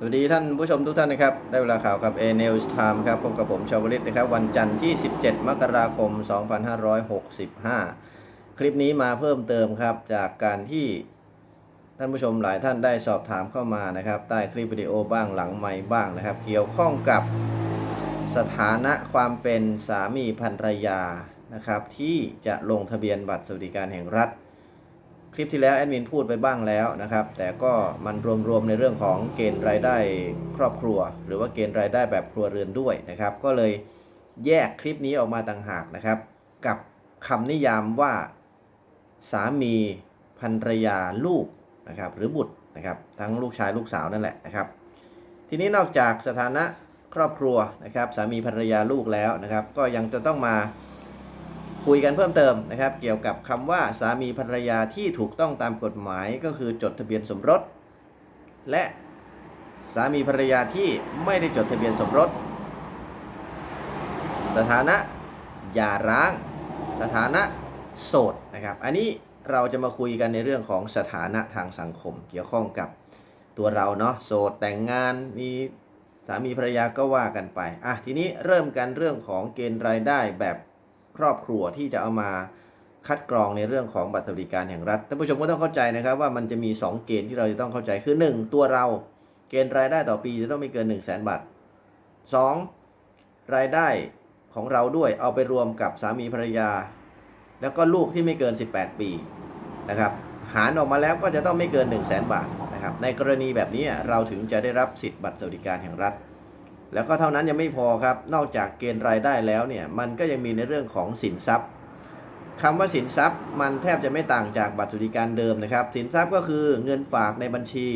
สวัสดีท่านผู้ชมทุกท่านนะครับ ได้เวลาข่าวกับ A News Time ครับพบกับผมชาวลิตนะครับ วันจันทร์ที่ 17 มกราคม 2565 คลิปนี้มาเพิ่มเติมครับ จากการที่ท่านผู้ชมหลายท่านได้สอบถามเข้ามานะครับ ใต้คลิปวิดีโอบ้างหลังไมค์บ้างนะครับ เกี่ยวข้องกับสถานะความเป็นสามีภรรยานะครับ ที่จะลงทะเบียนบัตรสวัสดิการแห่งรัฐ คลิปที่แล้วแอดมินพูดไปบ้างแล้วนะครับ แต่ก็มันรวมๆในเรื่องของเกณฑ์รายได้ครอบครัว หรือว่าเกณฑ์รายได้แบบครัวเรือนด้วยนะครับ ก็เลยแยกคลิปนี้ออกมาต่างหากนะครับ กับคำนิยามว่าสามีภรรยาลูกนะครับหรือบุตรนะครับทั้งลูกชายลูกสาวนั่นแหละนะครับ ทีนี้นอกจากสถานะครอบครัวนะครับสามีภรรยาลูกแล้วนะครับ ก็ยังจะต้องมา คุยกันเพิ่มเติมนะครับ เกี่ยวกับคำว่าสามีภรรยาที่ถูกต้องตามกฎหมายก็คือจดทะเบียนสมรส และสามีภรรยาที่ไม่ได้จดทะเบียนสมรส สถานะหย่าร้าง สถานะโสดนะครับ อันนี้เราจะมาคุยกันในเรื่องของสถานะทางสังคม เกี่ยวข้องกับตัวเราเนาะโสดแต่งงานมีสามีภรรยาก็ว่ากันไปอะทีนี้เริ่มกันเรื่องของเกณฑ์รายได้แบบ ครอบครัวที่จะเอามาคัดกรองในเรื่องของบัตรสวัสดิการแห่งรัฐท่านผู้ชมก็ต้องเข้าใจนะครับว่ามันจะมี 2 เกณฑ์ที่เราจะต้องเข้าใจคือ 1 ตัวเราเกณฑ์รายได้ต่อปีจะต้องไม่เกิน 1 0 0 0 0แบาท 2. รายได้ของเราด้วยเอาไปรวมกับสามีภรรยา แล้วก็ลูกที่ไม่เกิน 18 ปีนะครับหารออกมาแล้วก็จะต้องไม่เกิน 1 0 0 0 0แบาทนะครับในกรณีแบบนี้เราถึงจะได้รับสิทธิ์บัตรสวัสดิการแห่งรัฐ แล้วก็เท่านั้นยังไม่พอครับ นอกจากเกณฑ์รายได้แล้วเนี่ย มันก็ยังมีในเรื่องของสินทรัพย์คำว่าสินทรัพย์มันแทบจะไม่ต่างจากบัตรสวัสดิการเดิมนะครับ สินทรัพย์ก็คือเงินฝากในบัญชี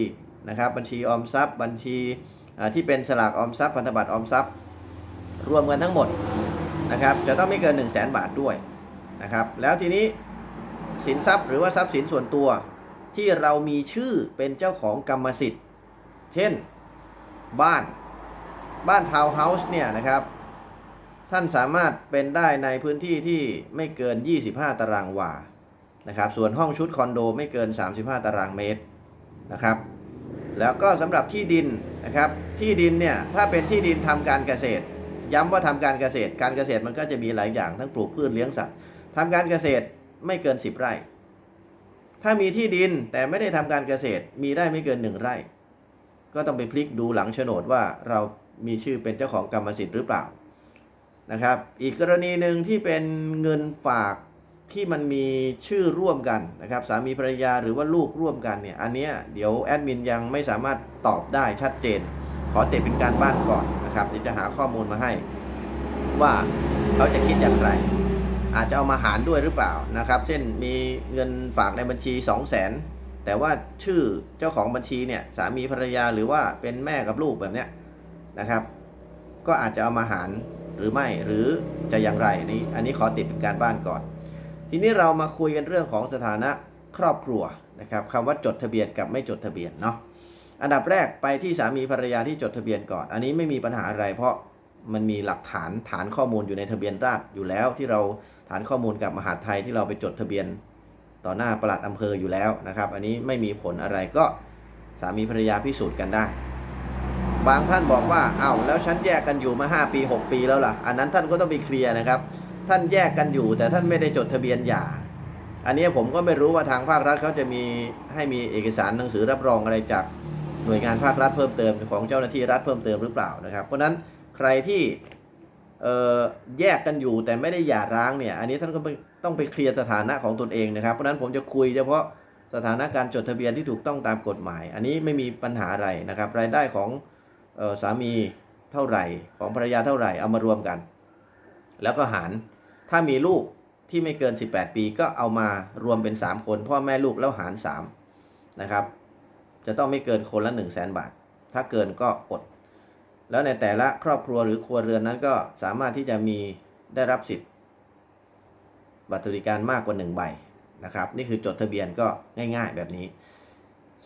นะครับ บัญชีออมทรัพย์ บัญชีที่เป็นสลากออมทรัพย์พันธบัตรออมทรัพย์ รวมกันทั้งหมดนะครับ จะต้องไม่เกิน 1 0 0 0 0แบาทด้วยนะครับ แล้วทีนี้สินทรัพย์หรือว่าทรัพย์สินส่วนตัวที่เรามีชื่อเป็นเจ้าของกรรมสิทธิ์ เช่น บ้าน บ้านทาวน์เฮาส์เนี่ยนะครับ ท่านสามารถเป็นได้ในพื้นที่ที่ไม่เกิน 25 ตารางวานะครับ ส่วนห้องชุดคอนโดไม่เกิน 35 ตารางเมตรนะครับ แล้วก็สำหรับที่ดินนะครับ ที่ดินเนี่ยถ้าเป็นที่ดินทำการเกษตร ย้ำว่าทำการเกษตร การเกษตรมันก็จะมีหลายอย่างทั้งปลูกพืชเลี้ยงสัตว์ทำการเกษตรไม่เกิน 10 ไร่ ถ้ามีที่ดินแต่ไม่ได้ทำการเกษตรมีได้ไม่เกิน 1 ไร่ ก็ต้องไปพลิกดูหลังโฉนดว่าเรา มีชื่อเป็นเจ้าของกรรมสิทธิ์หรือเปล่านะครับ อีกกรณีหนึ่งที่เป็นเงินฝากที่มันมีชื่อร่วมกันนะครับสามีภรรยาหรือว่าลูกร่วมกันเนี่ยอันเนี้ยเดี๋ยวแอดมินยังไม่สามารถตอบได้ชัดเจน ขอเตะเป็นการบ้านก่อนนะครับเดี๋ยวจะหาข้อมูลมาให้ ว่าเขาจะคิดอย่างไร อาจจะเอามาหารด้วยหรือเปล่านะครับ เช่นมีเงินฝากในบัญชี 2 0 0 0 0นแต่ว่าชื่อเจ้าของบัญชีเนี่ยสามีภรรยาหรือว่าเป็นแม่กับลูกแบบเนี้ย นะครับ ก็อาจจะเอามาหารหรือไม่หรือจะอย่างไรนี่อันนี้ขอติดเป็นการบ้านก่อน ทีนี้เรามาคุยกันเรื่องของสถานะครอบครัวนะครับคำว่าจดทะเบียนกับไม่จดทะเบียนเนาะอันดับแรกไปที่สามีภรรยาที่จดทะเบียนก่อน อันนี้ไม่มีปัญหาอะไร เพราะมันมีหลักฐานฐานข้อมูลอยู่ในทะเบียนราษฎรอยู่แล้วที่เราฐานข้อมูลกับมหาดไทยที่เราไปจดทะเบียนต่อหน้าประหลัดอำเภออยู่แล้วนะครับ อันนี้ไม่มีผลอะไรก็สามีภรรยาพิสูจน์กันได้ บางท่านบอกว่าอ้าวแล้วฉันแยกกันอยู่มา 5 ปี 6 ปีแล้วล่ะ อันนั้นท่านก็ต้องไปเคลียร์นะครับ ท่านแยกกันอยู่ แต่ท่านไม่ได้จดทะเบียนหย่า อันนี้ผมก็ไม่รู้ว่าทางภาครัฐเขาจะมีให้มีเอกสารหนังสือรับรองอะไรจากหน่วยงานภาครัฐเพิ่มเติมของเจ้าหน้าที่รัฐเพิ่มเติมหรือเปล่านะครับ เพราะนั้นใครที่แยกกันอยู่แต่ไม่ได้หย่าร้างเนี่ยอันนี้ท่านก็ต้องไปเคลียร์สถานะของตนเองนะครับ เพราะนั้นผมจะคุยเฉพาะสถานะการจดทะเบียนที่ถูกต้องตามกฎหมาย อันนี้ไม่มีปัญหาอะไรนะครับ รายได้ของ สามีเท่าไหร่ ของภรรยาเท่าไหร่เอามารวมกัน แล้วก็หารถ้ามีลูกที่ไม่เกิน 18 ปีก็เอามารวมเป็น 3 คน พ่อแม่ลูกแล้วหาร3นะครับจะต้องไม่เกินคนละ1 0 0 0 0แบาท ถ้าเกินก็อด แล้วในแต่ละครอบครัวหรือครัวเรือนนั้นก็สามารถที่จะมีได้รับสิทธิ์ บัตรสวัสดิการมากกว่า 1 ใบนะครับ นี่คือจดทะเบียนก็ง่าย ๆ แบบนี้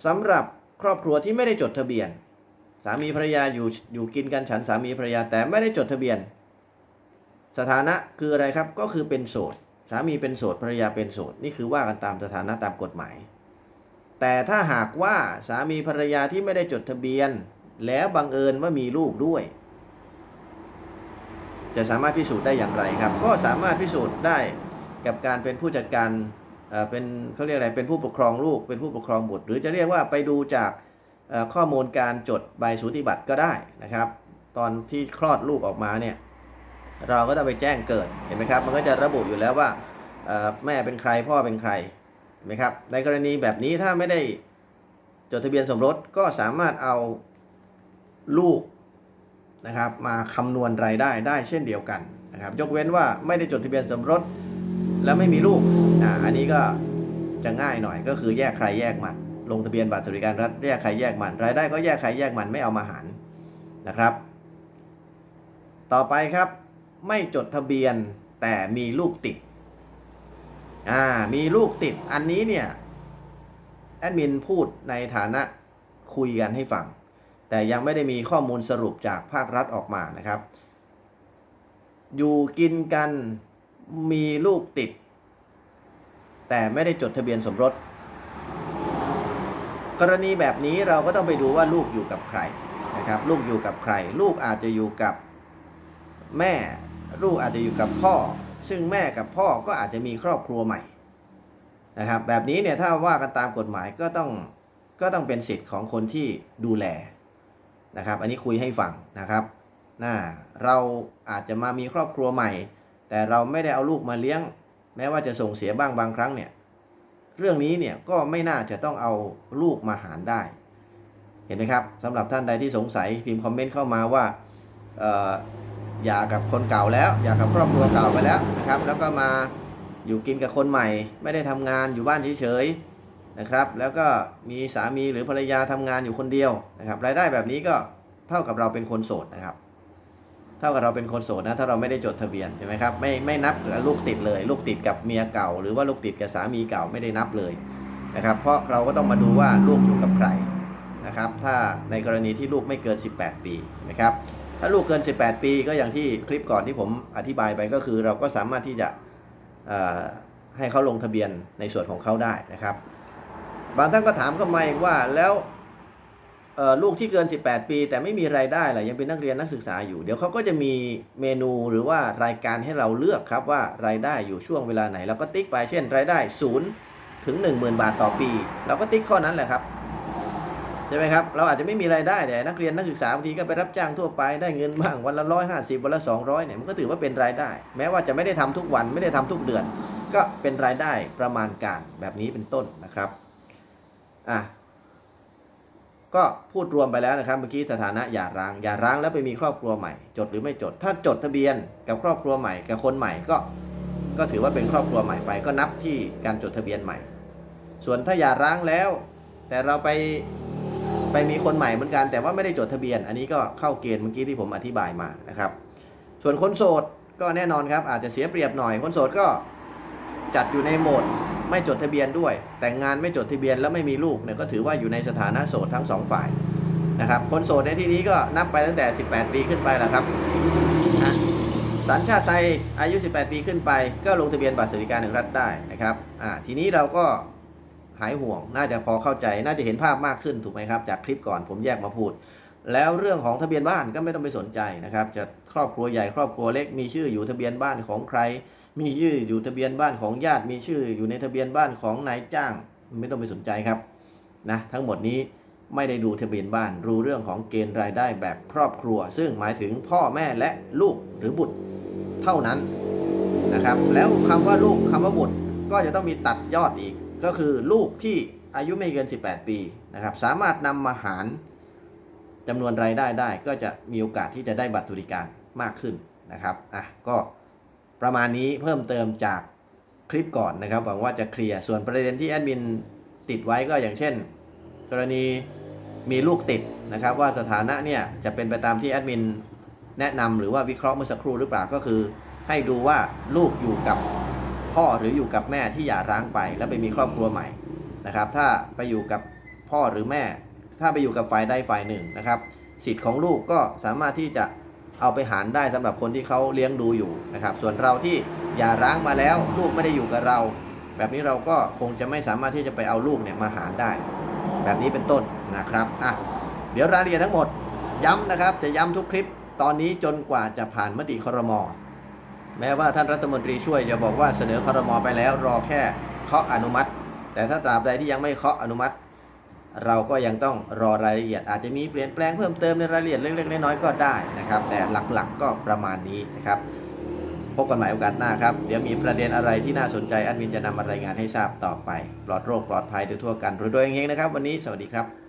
สำหรับครอบครัวที่ไม่ได้จดทะเบียน สามีภรรยาอยู่อยู่กินกันฉันสามีภรรยาแต่ไม่ได้จดทะเบียน สถานะคืออะไรครับก็คือเป็นโสดสามีเป็นโสดภรรยาเป็นโสดนี่คือว่ากันตามสถานะตามกฎหมาย แต่ถ้าหากว่าสามีภรรยาที่ไม่ได้จดทะเบียน แล้วบังเอิญว่ามีลูกด้วย จะสามารถพิสูจน์ได้อย่างไรครับ ก็สามารถพิสูจน์ได้กับการเป็นผู้จัดการเอ่อเป็นเขาเรียกอะไรเป็นผู้ปกครองลูกเป็นผู้ปกครองบุตร หรือจะเรียกว่าไปดูจาก ข้อมูลการจดใบสูติบัตรก็ได้นะครับ ตอนที่คลอดลูกออกมาเนี่ยเราก็ต้องไปแจ้งเกิดเห็นไหมครับ มันก็จะระบุอยู่แล้วว่าแม่เป็นใครพ่อเป็นใครเห็นไหมครับ ในกรณีแบบนี้ถ้าไม่ได้จดทะเบียนสมรสก็สามารถเอาลูกนะครับมาคำนวณรายได้ได้เช่นเดียวกันนะครับ ยกเว้นว่าไม่ได้จดทะเบียนสมรสแล้วไม่มีลูกอ่าอันนี้ก็จะง่ายหน่อยก็คือแยกใครแยกมัน ลงทะเบียนบัตรสวัสดิการรัฐแยกใครแยกมัน รายได้ก็แยกใครแยกมันไม่เอามาหารนะครับ ต่อไปครับไม่จดทะเบียนแต่มีลูกติดอ่ามีลูกติดอันนี้เนี่ยแอดมินพูดในฐานะคุยกันให้ฟัง แต่ยังไม่ได้มีข้อมูลสรุปจากภาครัฐออกมานะครับ อยู่กินกันมีลูกติด แต่ไม่ได้จดทะเบียนสมรส กรณีแบบนี้เราก็ต้องไปดูว่าลูกอยู่กับใครนะครับ ลูกอยู่กับใคร ลูกอาจจะอยู่กับแม่ ลูกอาจจะอยู่กับพ่อ ซึ่งแม่กับพ่อก็อาจจะมีครอบครัวใหม่นะครับ แบบนี้เนี่ยถ้าว่ากันตามกฎหมายก็ต้องก็ต้องเป็นสิทธิ์ของคนที่ดูแลนะครับ อันนี้คุยให้ฟังนะครับน่าเราอาจจะมามีครอบครัวใหม่ แต่เราไม่ได้เอาลูกมาเลี้ยง แม้ว่าจะส่งเสียบ้างบางครั้งเนี่ย เรื่องนี้เนี่ยก็ไม่น่าจะต้องเอาลูกมาหารได้ เห็นไหมครับสำหรับท่านใดที่สงสัยพิมพ์คอมเมนต์เข้ามาว่าอย่ากับคนเก่าแล้วหย่ากับครอบครัวเก่าไปแล้วนะครับ แล้วก็มาอยู่กินกับคนใหม่ ไม่ได้ทำงานอยู่บ้านเฉยๆนะครับ แล้วก็มีสามีหรือภรรยาทำงานอยู่คนเดียวนะครับรายได้แบบนี้ก็เท่ากับเราเป็นคนโสดนะครับ เท่ากับเราเป็นคนโสดนะถ้าเราไม่ได้จดทะเบียนใช่ไหมครับไม่ไม่นับลูกติดเลย ลูกติดกับเมียเก่า หรือว่าลูกติดกับสามีเก่าไม่ได้นับเลยนะครับเพราะเราก็ต้องมาดูว่าลูกอยู่กับใครนะครับถ้าในกรณีที่ลูกไม่เกิน 18 ปีนะครับถ้าลูกเกิน 18 ปีก็อย่างที่คลิปก่อนที่ผมอธิบายไปก็คือ เราก็สามารถที่จะให้เขาลงทะเบียนในส่วนของเขาได้นะครับ บางท่านก็ถามเข้ามาอีกว่าแล้ว ลูกที่เกิน 18 ปี แต่ไม่มีรายได้ล่ะยังเป็นนักเรียนนักศึกษาอยู่ เดี๋ยวเขาก็จะมีเมนูหรือว่ารายการให้เราเลือกครับว่ารายได้อยู่ช่วงเวลาไหนเราก็ติ๊กไปเช่นรายได้0ถึง10,000 บาทต่อปี เราก็ติ๊กข้อนั้นแหละครับใช่ไหมครับเราอาจจะไม่มีรายได้แต่นักเรียนนักศึกษาบางทีก็ไปรับจ้างทั่วไปได้เงินบ้างวันละร้อยห้าสิบวันละสองร้อยเนี่ยมันก็ถือว่าเป็นรายได้ แม้ว่าจะไม่ได้ทำทุกวันไม่ได้ทำทุกเดือน ก็เป็นรายได้ประมาณการแบบนี้เป็นต้นนะครับอะ ก็พูดรวมไปแล้วนะครับเมื่อกี้สถานะหย่าร้างหย่าร้างแล้วไปมีครอบครัวใหม่ จดหรือไม่จด ถ้าจดทะเบียนกับครอบครัวใหม่กับคนใหม่ก็ ก็ถือว่าเป็นครอบครัวใหม่ไป ก็นับที่การจดทะเบียนใหม่ ส่วนถ้าหย่าร้างแล้ว แต่เราไปไปมีคนใหม่เหมือนกัน แต่ว่าไม่ได้จดทะเบียน อันนี้ก็เข้าเกณฑ์เมื่อกี้ที่ผมอธิบายมานะครับ ส่วนคนโสดก็แน่นอนครับอาจจะเสียเปรียบหน่อยคนโสดก็จัดอยู่ในโหมด ไม่จดทะเบียนด้วย แต่งงานไม่จดทะเบียนแล้วไม่มีลูกเนี่ยก็ถือว่าอยู่ในสถานะโสดทั้งสองฝ่ายนะครับคนโสดในที่นี้ก็นับไปตั้งแต่ 18 ปีขึ้นไปแล้วครับนะสัญชาติไทยอายุ 18 ปีขึ้นไป ก็ลงทะเบียนบัตรสวัสดิการแห่งรัฐได้นะครับอ่าทีนี้เราก็หายห่วงน่าจะพอเข้าใจน่าจะเห็นภาพมากขึ้นถูกไหมครับ จากคลิปก่อนผมแยกมาพูด แล้วเรื่องของทะเบียนบ้านก็ไม่ต้องไปสนใจนะครับ จะครอบครัวใหญ่ครอบครัวเล็กมีชื่ออยู่ทะเบียนบ้านของใคร มีชื่ออยู่ทะเบียนบ้านของญาติ มีชื่ออยู่ในทะเบียนบ้านของนายจ้าง ไม่ต้องไปสนใจครับนะทั้งหมดนี้ไม่ได้ดูทะเบียนบ้านรู้เรื่องของเกณฑ์รายได้แบบครอบครัว ซึ่งหมายถึงพ่อแม่และลูกหรือบุตรเท่านั้นนะครับ แล้วคำว่าลูกคำว่าบุตรก็จะต้องมีตัดยอดอีก ก็คือลูกที่อายุไม่เกิน 18 ปีนะครับ สามารถนำมาหารจำนวนรายได้ได้ ก็จะมีโอกาสที่จะได้บัตรสวัสดิการมากขึ้นนะครับอะก็ ประมาณนี้เพิ่มเติมจากคลิปก่อนนะครับหวังว่าจะเคลียร์ส่วนประเด็นที่แอดมินติดไว้ก็อย่างเช่น กรณีมีลูกติดนะครับ ว่าสถานะเนี่ยจะเป็นไปตามที่แอดมินแนะนำหรือว่าวิเคราะห์เมื่อสักครู่หรือเปล่าก็คือ ให้ดูว่าลูกอยู่กับพ่อหรืออยู่กับแม่ที่หย่าร้างไป แล้วไปมีครอบครัวใหม่นะครับ ถ้าไปอยู่กับพ่อหรือแม่ ถ้าไปอยู่กับฝ่ายใดฝ่ายหนึ่งนะครับ สิทธิ์ของลูกก็สามารถที่จะ เอาไปหารได้สำหรับคนที่เขาเลี้ยงดูอยู่นะครับ ส่วนเราที่หย่าร้างมาแล้วลูกไม่ได้อยู่กับเรา แบบนี้เราก็คงจะไม่สามารถที่จะไปเอาลูกเนี่ยมาหารได้ แบบนี้เป็นต้นนะครับอะเดี๋ยวรายละเอียดทั้งหมดย้ำนะครับ จะย้ำทุกคลิปตอนนี้จนกว่าจะผ่านมติครม แม้ว่าท่านรัฐมนตรีช่วยจะบอกว่าเสนอครมไปแล้วรอแค่เคาะอนุมัติ แต่ถ้าตราบใดที่ยังไม่เคาะอนุมัติ เราก็ยังต้องรอรายละเอียด อาจจะมีเปลี่ยนแปลงเพิ่มเติมในรายละเอียดเล็กๆน้อยๆก็ได้นะครับ แต่หลักๆก็ประมาณนี้นะครับพบกันใหม่โอกาสหน้าครับ เดี๋ยวมีประเด็นอะไรที่น่าสนใจอันวินจะนำมารายงานให้ทราบต่อไป ปลอดโรคปลอดภัยทั่วกันรวยๆเฮงๆนะครับ วันนี้สวัสดีครับ